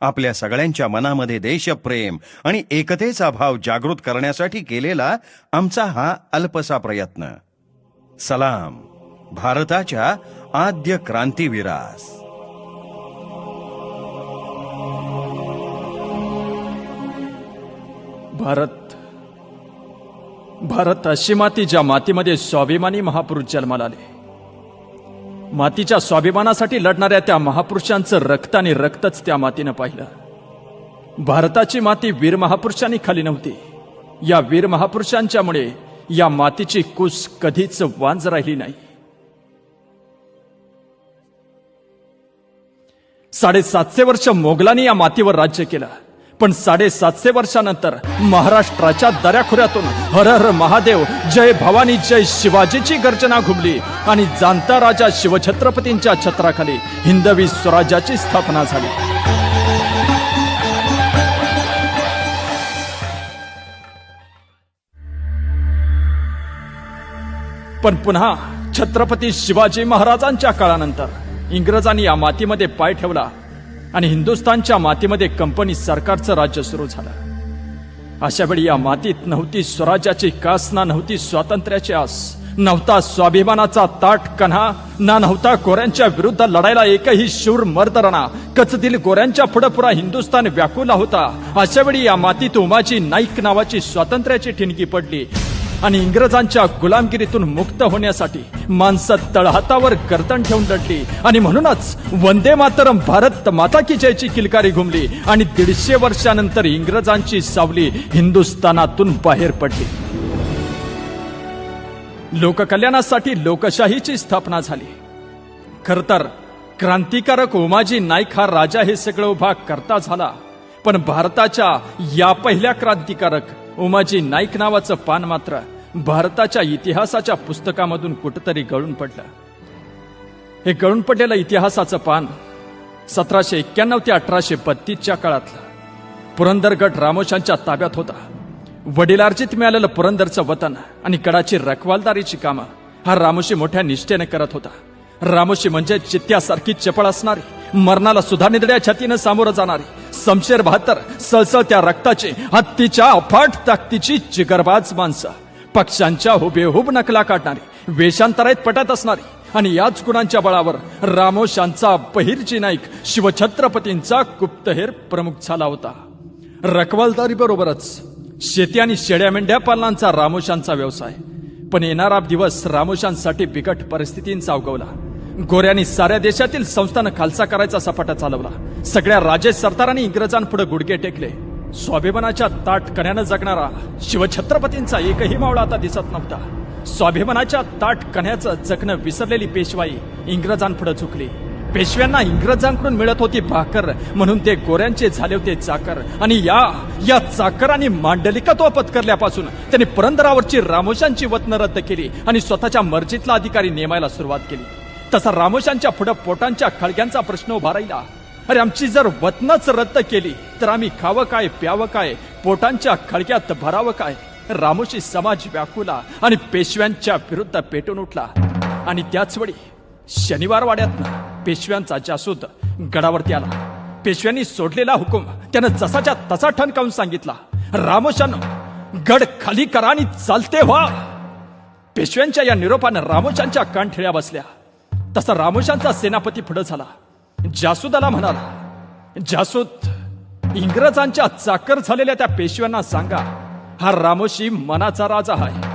आपल्या सगळ्यांच्या मनामध्ये देशप्रेम आणि एकतेचा भाव जागृत करण्यासाठी केलेला आमचा हा अल्पसा प्रयत्न. सलाम. भारताच्या आद्य क्रांतीवीरास. भारत भारत अशी माती ज्या मातीमध्ये स्वाभिमानी महापुरुष जन्माला आले. मातीच्या स्वाभिमानासाठी लढणाऱ्या त्या महापुरुषांचं रक्त आणि रक्तच त्या मातीनं पाहिलं. भारताची माती वीर महापुरुषांनी खाली नव्हती. या वीर महापुरुषांच्यामुळे या मातीची कुस कधीच वांज राहिली नाही. साडेसातशे वर्ष मोगलांनी या मातीवर राज्य केलं. पण साडेसातशे वर्षानंतर महाराष्ट्राच्या दऱ्याखोऱ्यातून हर हर महादेव जय भवानी जय शिवाजीची गर्जना घुमली आणि जाणता राजा शिवछत्रपतींच्या छत्राखाली हिंदवी स्वराज्याची स्थापना झाली. पण पुन्हा छत्रपती शिवाजी महाराजांच्या काळानंतर इंग्रजांनी या मातीमध्ये पाय ठेवला आणि हिंदुस्थानच्या मातीमध्ये कंपनी सरकारचं राज्य सुरू झालं. अशा वेळी या मातीत नव्हती स्वराज्याची कास ना नव्हती स्वातंत्र्याची आस नव्हता स्वाभिमानाचा ताट कन्हा ना नव्हता गोऱ्यांच्या विरुद्ध लढायला एकही शूर मर्दरणा. कचतील गोऱ्यांच्या पुढं पुरा हिंदुस्थान व्याकुला होता. अशा वेळी या मातीत उमाजी नाईक नावाची स्वातंत्र्याची ठिणगी पडली. आणि इंग्रजांच्या गुलामगिरीतून मुक्त होण्यासाठी माणसं तळहातावर गर्दन ठेवून लढली. आणि म्हणूनच वंदे मातरम भारत माता की जयची किलकारी घुमली आणि दीडशे वर्षानंतर इंग्रजांची सावली हिंदुस्थानातून बाहेर पडली. लोककल्याणासाठी लोकशाहीची स्थापना झाली. खर तर क्रांतिकारक उमाजी नाईक हा राजा हे सगळं उभा करता झाला. पण भारताच्या या पहिल्या क्रांतिकारक उमाजी नाईक नावाचं पान मात्र भारताच्या इतिहासाच्या पुस्तकामधून कुठंतरी गळून पडलं. हे गळून पडलेलं इतिहासाचं पान सतराशे एक्क्याण्णव ते अठराशे बत्तीसच्या काळातलं पुरंदरगड रामोशांच्या ताब्यात होता. वडिलार्जित मिळालेलं पुरंदरचं वतन आणि गडाची रखवालदारीची कामं हा रामोशी मोठ्या निष्ठेने करत होता. रामोशी म्हणजे चित्त्यासारखी चपळ असणारी मरणाला सुद्धा निदड्या छातीनं सामोरं जाणारी समशेर बहात्तर सळसळत्या रक्ताची हत्तीच्या अफाट ताकदीची जिगरबाज माणसं. पक्षांच्या हुबेहूब नकला काढणारी वेषांतरात पटत असणारी आणि याच गुणांच्या बळावर रामोशांचा बहिर्जी नाईक शिवछत्रपतींचा गुप्तहेर प्रमुख झाला होता. रखवालदारी बरोबरच शेती आणि शेड्या मेंढ्या पालनांचा रामोशांचा व्यवसाय. पण येणारा दिवस रामोशांसाठी बिकट परिस्थितींचा अवगवला गोऱ्यांनी साऱ्या देशातील संस्थानं खालसा करायचा सपाटा चालवला. सगळ्या राजे सरदारांनी इंग्रजांपुढे गुडघे टेकले. स्वाभिमानाच्या ताट कण्यानं जगणारा शिवछत्रपतींचा एकही मावळा आता दिसत नव्हता. स्वाभिमानाच्या ताट कण्याचं जगणं विसरलेली पेशवाई इंग्रजांपुढे झुकली. पेशव्यांना इंग्रजांकडून मिळत होती भाकर म्हणून ते गोऱ्यांचे झाले होते चाकर. आणि या या चाकरांनी मांडलिकत्व पत्करल्यापासून त्यांनी पुरंदरावरची रामोशांची वतनं रद्द केली आणि स्वतःच्या मर्जीतला अधिकारी नेमायला सुरुवात केली. तसा रामोशांच्या पुढे पोटांच्या खळग्यांचा प्रश्न उभा राहिला. अरे आमची जर वतनच रद्द केली तर आम्ही खावं काय प्यावं काय पोटांच्या खळग्यात भरावं काय? रामोशी समाज व्याकुला आणि पेशव्यांच्या विरुद्ध पेटून उठला. आणि त्याच वेळी शनिवार वाड्यातनं पेशव्यांचा जासूद गडावरती आला. पेशव्यांनी सोडलेला हुकूम त्यानं जसाच्या तसा ठणकावून सांगितला. रामोशानं गड खाली करा आणि चालते व्हा. पेशव्यांच्या या निरोपानं रामोशांच्या कानठेळ्या बसल्या. तसा रामोशांचा सेनापती पुढे झाला. जासूदाला म्हणाला जासूद इंग्रजांच्या चाकर झालेल्या त्या पेशव्यांना सांगा हा रामोशी मनाचा राजा आहे.